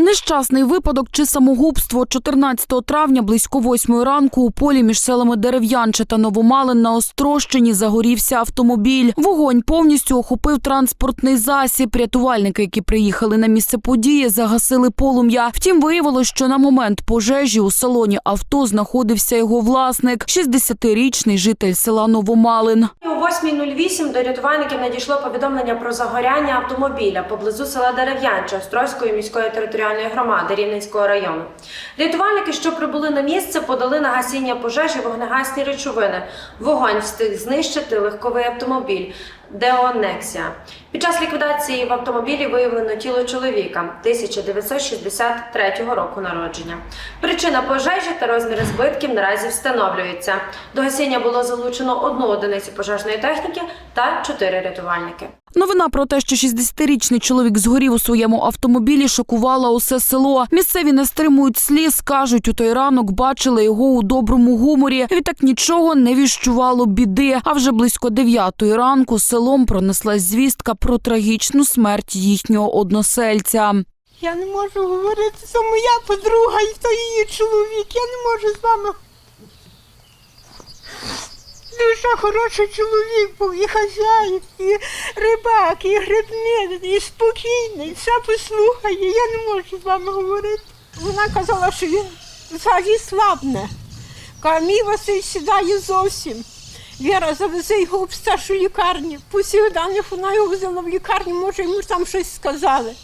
Нещасний випадок чи самогубство 14 травня близько восьмої ранку у полі між селами Дерев'янче та Новомалин на Острощині загорівся автомобіль. Вогонь повністю охопив транспортний засіб. Рятувальники, які приїхали на місце події, загасили полум'я. Втім, виявилось, що на момент пожежі у салоні авто знаходився його власник, 60-річний житель села Новомалин. О 8.08 до рятувальників надійшло повідомлення про загоряння автомобіля поблизу села Дерев'янче Острозької міської територіальної громади Рівненського району. Рятувальники, що прибули на місце, подали на гасіння пожежі вогнегасні речовини. Вогонь встиг знищити легковий автомобіль Део Нексія. Під час ліквідації в автомобілі виявлено тіло чоловіка 1963 року народження. Причина пожежі та розміри збитків наразі встановлюються. До гасіння було залучено одну одиницю пожежної техніки та чотири рятувальники. Новина про те, що 60-річний чоловік згорів у своєму автомобілі, шокувала усе село. Місцеві не стримують сліз. кажуть, у той ранок бачили його у доброму гуморі. Відтак нічого не віщувало біди. А вже близько дев'ятої ранку селом пронеслась звістка про трагічну смерть їхнього односельця. Я не можу говорити, це моя подруга і то її чоловік. Я не можу з вами. Дуже хороший чоловік був, і хазяїн, і рибак, і грибник, і спокійний, все послухає. Я не можу з вами говорити. Вона казала, що він взагалі слабне. Каже, мій Василь сідає зовсім. Віра завезе його в старшу лікарню. По даних вона його взяла в лікарню, може йому там щось сказали.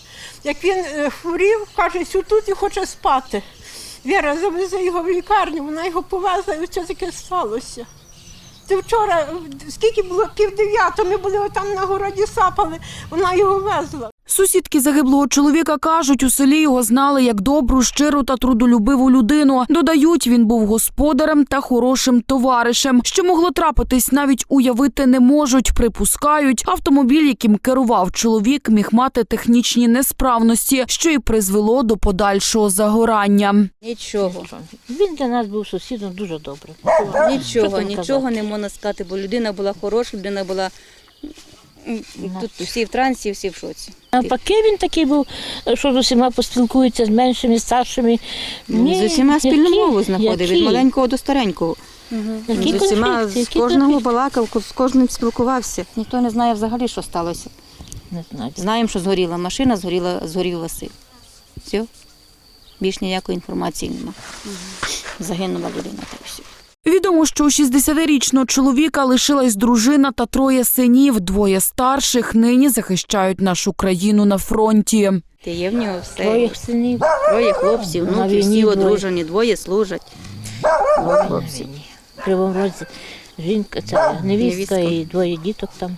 Як він е, хворів, каже, що тут і хоче спати. Віра завезе його в лікарню, вона його повезла і оце таке сталося. Це вчора, скільки було пів дев'ятого, ми були там на городі сапали, вона його везла. Сусідки загиблого чоловіка кажуть, у селі його знали як добру, щиру та трудолюбиву людину. Додають, він був господарем та хорошим товаришем. Що могло трапитись, навіть уявити не можуть. Припускають, автомобіль, яким керував чоловік, міг мати технічні несправності, що і призвело до подальшого загорання. Нічого, Він для нас був сусідом дуже добрим. нічого, нічого не можна сказати, бо людина була хороша, людина була. М, Тут всі в трансі, всі в шоці. Навпаки, він такий був, що з усіма поспілкується з меншими, старшими. Ні, З усіма спільну які- мову знаходив, від які? маленького до старенького. Які з усіма, конфлікти, з які кожного конфлікти? балакав, з кожним спілкувався. Ніхто не знає взагалі, що сталося. Не знаю. Знаємо, що згоріла машина, згоріла, згорів Василь. Все. Більш ніякої інформації нема. Загинула людина та й все. Відомо, що у 60-річного чоловіка лишилась дружина та троє синів. Двоє старших нині захищають нашу країну на фронті. Ти є в нього все. Троє синів. Троє хлопців, внуки, всі одружені, двоє служать. Хлопці. В Кривому розі жінка, ця невістка Невістка. і двоє діток там,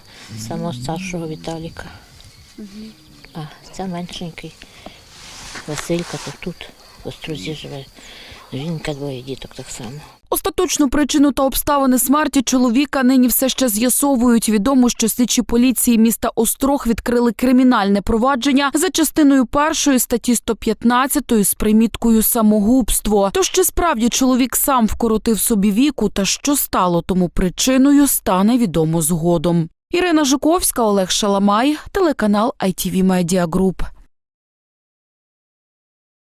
самого старшого Віталіка. А ця меншенький Василька, то тут в Острозі живе. Жінка, двоє діток так само. Остаточну причину та обставини смерті чоловіка нині все ще з'ясовують. Відомо, що слідчі поліції міста Острог відкрили кримінальне провадження за частиною першої статті 115 з приміткою самогубство. Тож чи справді чоловік сам вкоротив собі віку та що стало тому причиною, стане відомо згодом. Ірина Жуковська, Олег Шаламай, телеканал ITV Media Group.